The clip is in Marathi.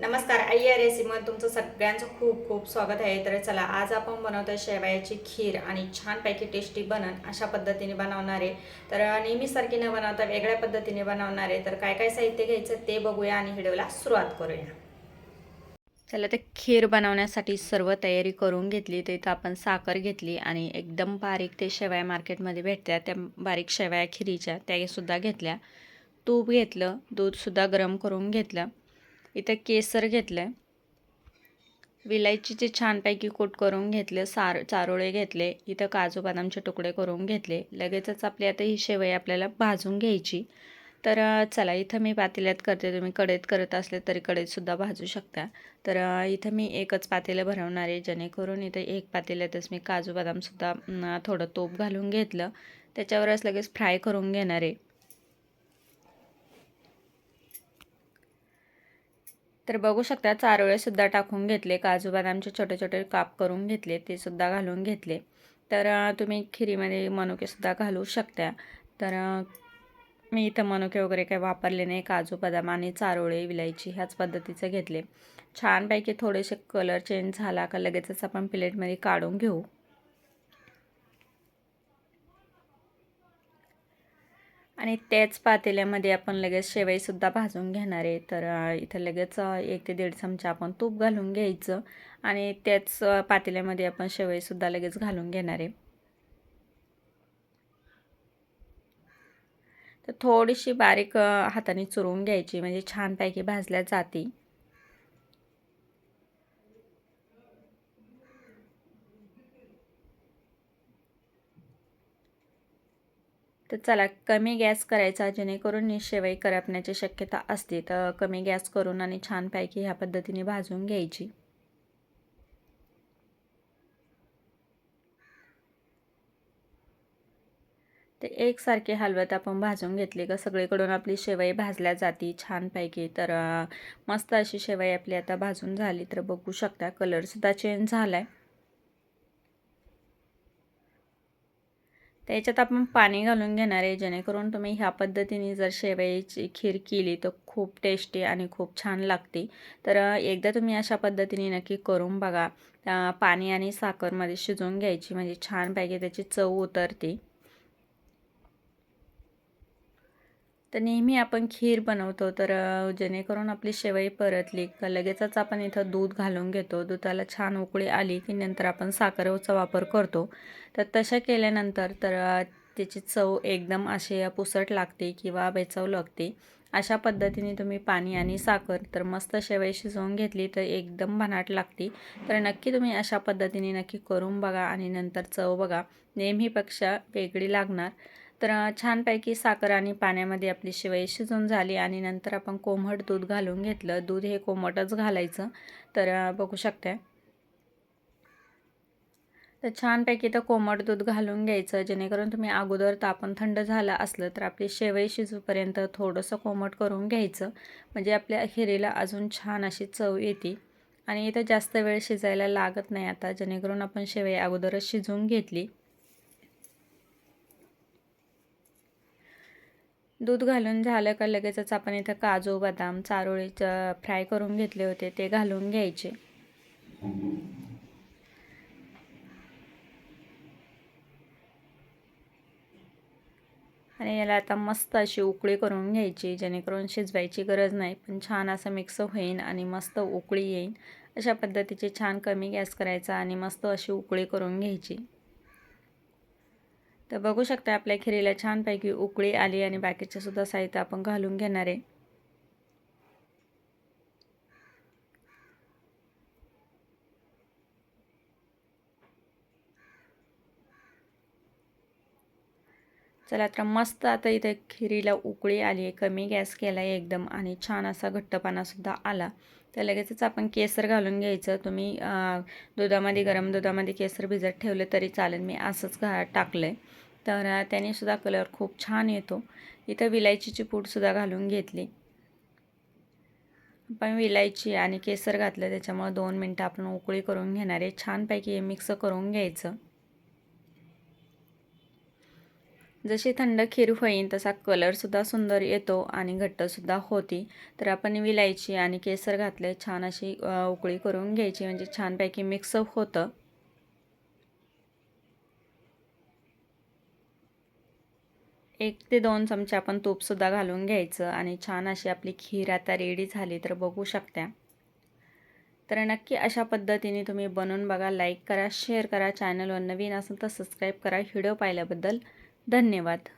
नमस्कार आई या रेसिपीमध्ये तुमचं सगळ्यांचं खूप खूप स्वागत आहे. तर चला आज आपण बनवतोय शेवयाची खीर आणि छानपैकी टेस्टी बनन अशा पद्धतीने बनवणार आहे. तर नेहमीसारखी न बनवता वेगळ्या पद्धतीने बनवणार आहे. तर काय काय साहित्य घ्यायचं ते बघूया आणि व्हिडिओला सुरुवात करूया. चला तर खीर बनवण्यासाठी सर्व तयारी करून घेतली. तर इथं आपण साखर घेतली आणि एकदम बारीक ते शेवया मार्केटमध्ये भेटत्या. त्या बारीक शेवया खिरीच्या त्यासुद्धा घेतल्या. तूप घेतलं दूधसुद्धा गरम करून घेतलं. इथं केसर घेतलं आहे विलायचीचे छानपैकी कोट करून घेतले सार चारोळे घेतले इथं काजू बदामचे तुकडे करून घेतले. लगेचच आपली आता ही शेवई आपल्याला भाजून घ्यायची. तर चला इथं मी पातेल्यात करते. तुम्ही कढईत करत असले तरी कढईतसुद्धा भाजू शकता. तर इथं मी एकच पातेलं भरवणार आहे. जेणेकरून इथं एक पातेल्यातच मी काजू बदामसुद्धा थोडं तोप घालून घेतलं. त्याच्यावरच लगेच फ्राय करून घेणार आहे. तर बघू शकता चारोळेसुद्धा टाकून घेतले काजू बदामचे छोटे छोटे काप करून घेतले ते सुद्धा घालून घेतले. तर तुम्ही खिरीमध्ये मनुकेसुद्धा घालू शकता. तर मी इथं मनुके वगैरे काही वापरले नाही काजू बदाम आणि चारोळे विलायची ह्याच पद्धतीचं घेतले. छानपैकी थोडेसे कलर चेंज झाला का लगेचच आपण प्लेटमध्ये काढून घेऊ. आणि त्याच पातेल्यामध्ये आपण लगेच शेवईसुद्धा भाजून घेणार आहे. तर इथं लगेच एक ते दीड चमचा आपण तूप घालून घ्यायचं आणि त्याच पातेल्यामध्ये आपण शेवईसुद्धा लगेच घालून घेणार आहे. तर थोडीशी बारीक हाताने चुरून घ्यायची म्हणजे छानपैकी भाजल्या जाते. तर चला कमी गॅस करायचा जेणेकरून ही करपण्याची शक्यता असते. तर कमी गॅस करून आणि छानपैकी ह्या पद्धतीने भाजून घ्यायची. ते एकसारखे हलवत आपण भाजून घेतली का सगळीकडून आपली शेवई भाजल्या जाती छानपैकी. तर मस्त अशी शेवई आपली आता भाजून झाली तर बघू शकता कलरसुद्धा चेंज झाला आहे त्याच्यात आपण पाणी घालून घेणार आहे. जेणेकरून तुम्ही ह्या पद्धतीने जर शेवयाची खीर केली तर खूप टेस्टी आणि खूप छान लागते. तर एकदा तुम्ही अशा पद्धतीने नक्की करून बघा. पाणी आणि साखरमध्ये शिजवून घ्यायची. म्हणजे छानपैकी त्याची चव उतरते. तर नेहमी आपण खीर बनवतो तर जेणेकरून आपली शेवई परतली का लगेचच आपण इथं दूध घालून घेतो. दुधाला छान उकळी आली की नंतर आपण साखरेचा वापर करतो. तर तशा केल्यानंतर तर त्याची चव एकदम अशी पुसट लागते किंवा बेचव लागते. अशा पद्धतीने तुम्ही पाणी आणि साखर तर मस्त शेवई शिजवून घेतली तर एकदम बनाट लागते. तर नक्की तुम्ही अशा पद्धतीने नक्की करून बघा आणि नंतर चव बघा. नेहमीपेक्षा वेगळी लागणार. तर छानपैकी साखर आणि पाण्यामध्ये आपली शेवई शिजून झाली आणि नंतर आपण कोमट दूध घालून घेतलं. दूध हे कोमटच घालायचं. तर बघू शकता तर छानपैकी तर कोमट दूध घालून घ्यायचं. जेणेकरून तुम्ही अगोदर तापण थंड झालं असलं तर आपली शेवई शिजूपर्यंत थोडंसं कोमट करून घ्यायचं. म्हणजे आपल्या खिरीला अजून छान अशी चव येते. आणि इथं जास्त वेळ शिजायला लागत नाही आता. जेणेकरून आपण शेवई अगोदरच शिजवून घेतली. दूध घालून झालं का लगेचच आपण इथं काजू बदाम चारोळीचं फ्राय करून घेतले होते ते घालून घ्यायचे. आणि याला आता मस्त अशी उकळी करून घ्यायची जेणेकरून शिजवायची गरज नाही पण छान असं मिक्स होईल आणि मस्त उकळी येईन. अशा पद्धतीचे छान कमी गॅस करायचा आणि मस्त अशी उकळी करून घ्यायची. तर बघू शकता आपल्या खिरीला छानपैकी उकळी आली आणि बाकीचे सुद्धा साहित्य आपण घालून घेणार आहे. चला तर मस्त आता इथे खिरीला उकळी आली आहे. कमी गॅस केला आहे एकदम आणि छान असा घट्टपणासुद्धा आला. तर लगेचच आपण केसर घालून घ्यायचं. तुम्ही दुधामध्ये गरम दुधामध्ये केसर भिजत ठेवले तरी चालेल. मी असंच घा टाकलं आहे तर त्यानेसुद्धा कलर खूप छान येतो. इथं विलायचीची पूडसुद्धा घालून घेतली. आपण विलायची आणि केसर घातलं त्याच्यामुळं दोन मिनटं आपण उकळी करून घेणार. आहे छानपैकी हे मिक्स करून घ्यायचं. जशी थंड खीर होईन तसा कलरसुद्धा सुंदर येतो आणि घट्टसुद्धा होती. तर आपण विलायची आणि केसर घातले छान अशी उकळी करून घ्यायची. म्हणजे छानपैकी मिक्सअप होतं. एक ते दोन चमचे आपण तूपसुद्धा घालून घ्यायचं आणि छान अशी आपली खीर आता रेडी झाली तर बघू शकता. तर नक्की अशा पद्धतीने तुम्ही बनवून बघा लाईक करा शेअर करा चॅनलवर नवीन असेल तर सबस्क्राईब करा. व्हिडिओ पाहिल्याबद्दल धन्यवाद.